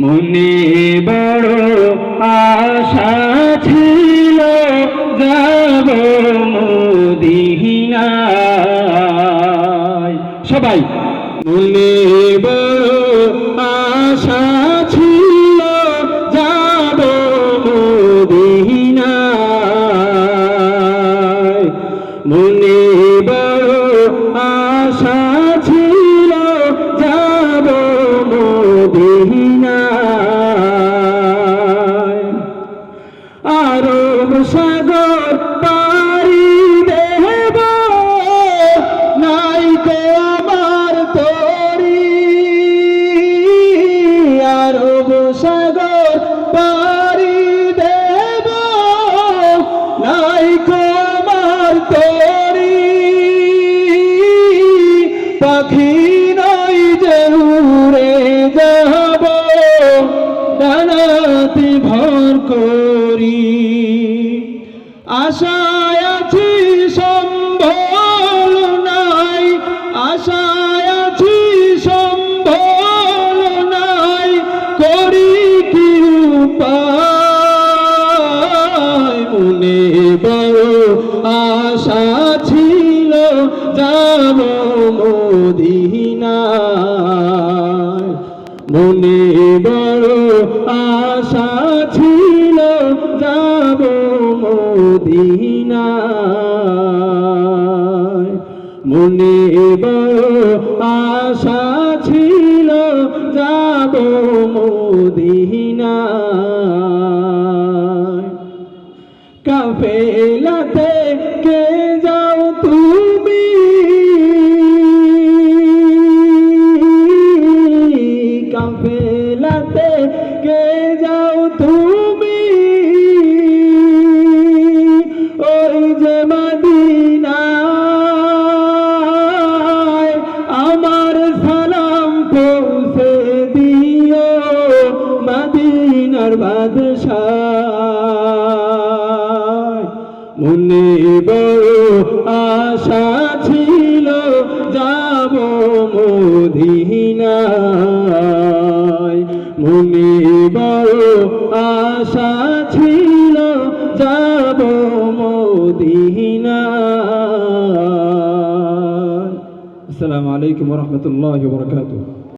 মনে বড় আশা ছিল যাব সবাই। মনে বড় আশা ছিল যাব মদিনায়। মনে সাগর পারি দেব, নাই কো আমার তরি। পাখি নই যে উড়ে যাব, ডানাতে ভর করি। আশায় মদিনায় মনে বড় আশা ছিল যাব মদিনায়। মনে বড় আশা ছিল যাব মদিনায়। কাফেলাতে মনে বড় আশা ছিল, যাব মদিনায়। মনে বড় আশা ছিল, যাব মদিনায়। আসসালামু আলাইকুম রহমতুল্লাহ বরকাতুহ।